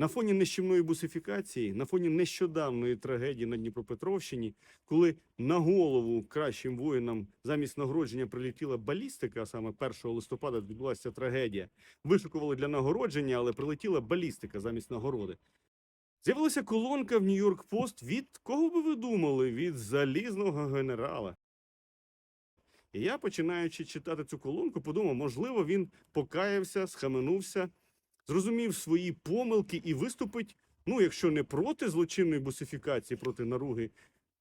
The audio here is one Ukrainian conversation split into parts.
На фоні нищівної бусифікації, на фоні нещодавної трагедії на Дніпропетровщині, коли на голову кращим воїнам замість нагородження прилетіла балістика, а саме 1 листопада відбулася трагедія, вишукували для нагородження, але прилетіла балістика замість нагороди. З'явилася колонка в Нью-Йорк Пост від кого би ви думали? Від залізного генерала. І я, починаючи читати цю колонку, подумав, можливо, він покаявся, схаменувся, зрозумів свої помилки і виступить, ну, якщо не проти злочинної бусифікації, проти наруги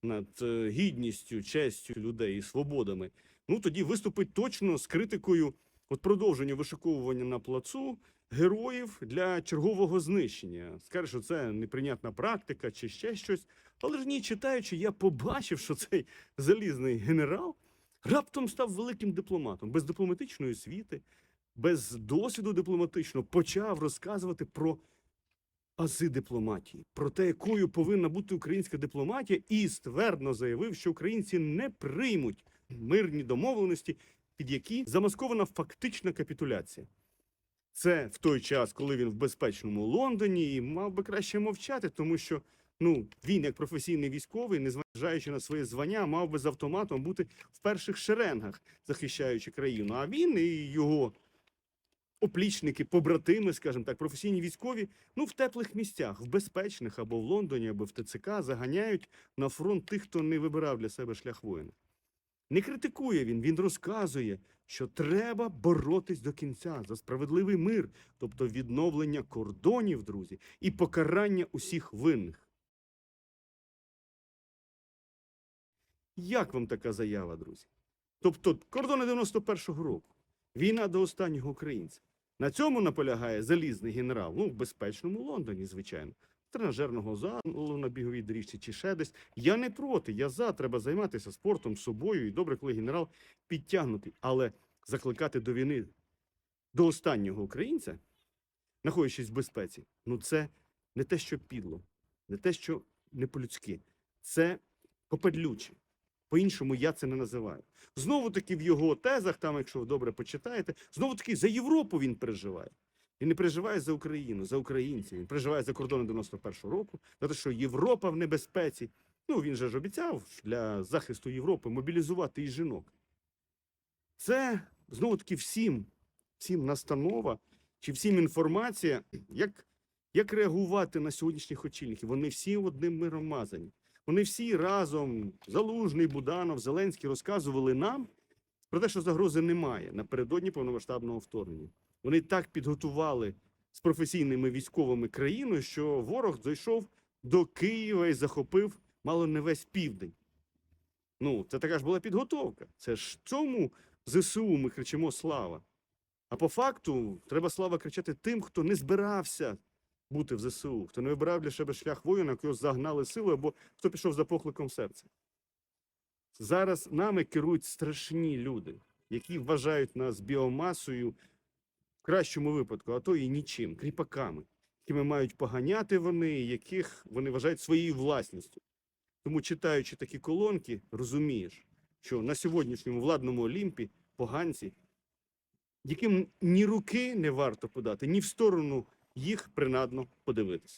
над е, гідністю, честю людей і свободами, ну тоді виступить точно з критикою от продовження вишиковування на плацу героїв для чергового знищення. Скаже, що це неприйнятна практика чи ще щось. Але ж ні, читаючи, я побачив, що цей залізний генерал раптом став великим дипломатом, без дипломатичної освіти, без досвіду дипломатичного, почав розказувати про ази дипломатії, про те, якою повинна бути українська дипломатія, і ствердно заявив, що українці не приймуть мирні домовленості, під які замаскована фактична капітуляція. Це в той час, коли він в безпечному Лондоні, і мав би краще мовчати, тому що ну він, як професійний військовий, незважаючи на своє звання, мав би з автоматом бути в перших шеренгах, захищаючи країну. А він і його оплічники, побратими, скажімо так, професійні військові, ну в теплих місцях, в безпечних або в Лондоні, або в ТЦК заганяють на фронт тих, хто не вибирав для себе шлях воїна. Не критикує він, він розказує, що треба боротись до кінця за справедливий мир, тобто відновлення кордонів, друзі, і покарання усіх винних. Як вам така заява, друзі? Тобто, кордони 91-го року, війна до останнього українця. На цьому наполягає залізний генерал, ну, в безпечному Лондоні, звичайно, тренажерного залу на біговій доріжці чи ще десь. Я не проти, я за, треба займатися спортом, собою. І добре, коли генерал підтягнутий. Але закликати до війни до останнього українця, знаходячись в безпеці, ну це не те, що підло, не те, що не по-людськи, це попадлюче. По-іншому я це не називаю. Знову таки в його тезах, там, якщо ви добре почитаєте, знову таки за Європу він переживає. Він не переживає за Україну, за українців. Він переживає за кордони 91-го року, за те, що Європа в небезпеці. Ну він же ж обіцяв для захисту Європи мобілізувати і жінок. Це знову таки всім, всім настанова чи всім інформація, як, як реагувати на сьогоднішніх очільників. Вони всі одним миром мазані. Вони всі разом, Залужний, Буданов, Зеленський, розказували нам про те, що загрози немає напередодні повномасштабного вторгнення. Вони так підготували з професійними військовими країну, що ворог зайшов до Києва і захопив мало не весь південь. Ну, це така ж була підготовка. Це ж цьому ЗСУ ми кричимо слава. А по факту треба слава кричати тим, хто не збирався бути в ЗСУ, хто не вибирав для себе шлях воїна, якого загнали силою, або хто пішов за покликом серця. Зараз нами керують страшні люди, які вважають нас біомасою в кращому випадку, а то і нічим, кріпаками, якими мають поганяти вони, яких вони вважають своєю власністю. Тому, читаючи такі колонки, розумієш, що на сьогоднішньому владному Олімпі поганці, яким ні руки не варто подати, ні в сторону їх принадно подивитися.